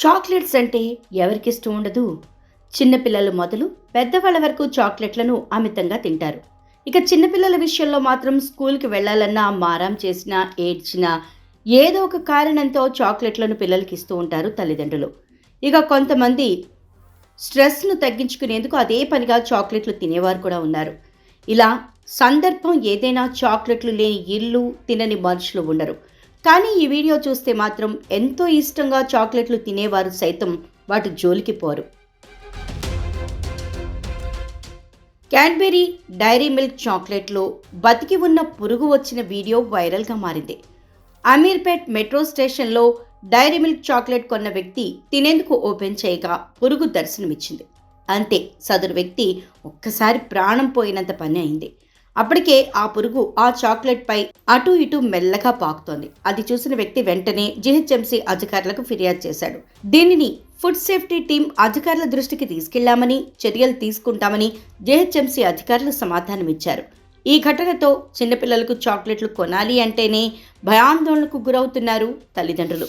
Chocolates అంటే ఎవరికి ఇష్టం ఉండదు చిన్నపిల్లలు మొదలు పెద్దవాళ్ళ వరకు చాక్లెట్లను అమితంగా తింటారు. ఇక చిన్నపిల్లల విషయంలో మాత్రం స్కూల్కి వెళ్ళాలన్నా మారం చేసినా ఏడ్చినా ఏదో ఒక కారణంతో చాక్లెట్లను పిల్లలకి ఇస్తూ ఉంటారు తల్లిదండ్రులు. ఇక కొంతమంది స్ట్రెస్ను తగ్గించుకునేందుకు అదే పనిగా చాక్లెట్లు తినేవారు కూడా ఉన్నారు. ఇలా సందర్భం ఏదైనా చాక్లెట్లు లేని ఇల్లు తినని మనుషులు ఉండరు. కానీ ఈ వీడియో చూస్తే మాత్రం ఎంతో ఇష్టంగా చాక్లెట్లు తినేవారు సైతం వాటి జోలికి పోరు. క్యాడ్బెరీ డైరీ మిల్క్ చాక్లెట్లో బతికి ఉన్న పురుగు వచ్చిన వీడియో వైరల్గా మారింది. అమీర్పేట్ మెట్రో స్టేషన్లో డైరీ మిల్క్ చాక్లెట్ కొన్న వ్యక్తి తినేందుకు ఓపెన్ చేయగా పురుగు దర్శనమిచ్చింది. అంతే సదరు వ్యక్తి ఒక్కసారి ప్రాణం పోయినంత పని అయింది. అప్పటికే ఆ పురుగు ఆ చాక్లెట్ పై అటు ఇటు మెల్లగా పాకుతోంది. అది చూసిన వ్యక్తి వెంటనే జిహెచ్ఎంసీ అధికారులకు ఫిర్యాదు చేశాడు. దీనిని ఫుడ్ సేఫ్టీ టీం అధికారుల దృష్టికి తీసుకెళ్ళామని చర్యలు తీసుకుంటామని జిహెచ్ఎంసీ అధికారులు సమాధానమిచ్చారు. ఈ ఘటనతో చిన్నపిల్లలకు చాక్లెట్లు కొనాలి అంటేనే భయాందోళనకు గురవుతున్నారు తల్లిదండ్రులు.